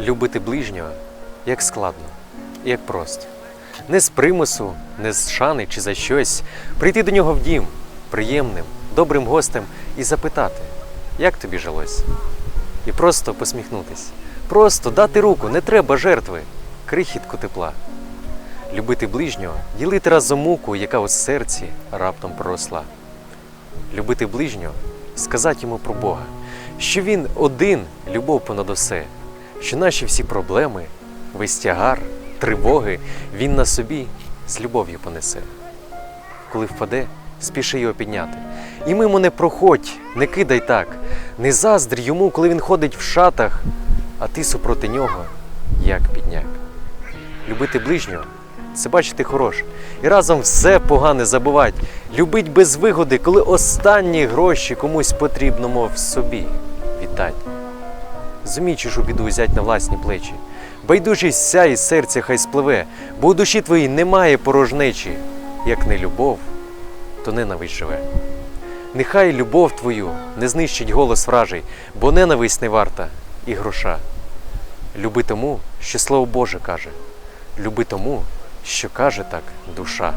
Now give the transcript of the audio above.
Любити ближнього як складно, як просто. Не з примусу, не з шани чи за щось. Прийти до нього в дім приємним, добрим гостем і запитати, як тобі жилось? І просто посміхнутись. Просто дати руку, не треба жертви, крихітку тепла. Любити ближнього, ділити разом муку, яка у серці раптом проросла. Любити ближнього, сказати йому про Бога, що він один, любов понад усе, що наші всі проблеми, весь тягар, тривоги він на собі з любов'ю понесе. Коли впаде, спіши його підняти. І мимо не проходь, не кидай так, не заздрь йому, коли він ходить в шатах, а ти супроти нього, як підняк. Любити ближнього це бачити хороше. І разом все погане забувать. Любить без вигоди, коли останні гроші комусь потрібно, мов собі віддать. Зумій чужу біду взять на власні плечі. Байдужість ся із серця хай спливе, бо у душі твоїй немає порожнечі. Як не любов, то ненависть живе. Нехай любов твою не знищить голос вражий, бо ненависть не варта і гроша. Люби тому, що слово Боже каже. Люби тому, що каже так душа.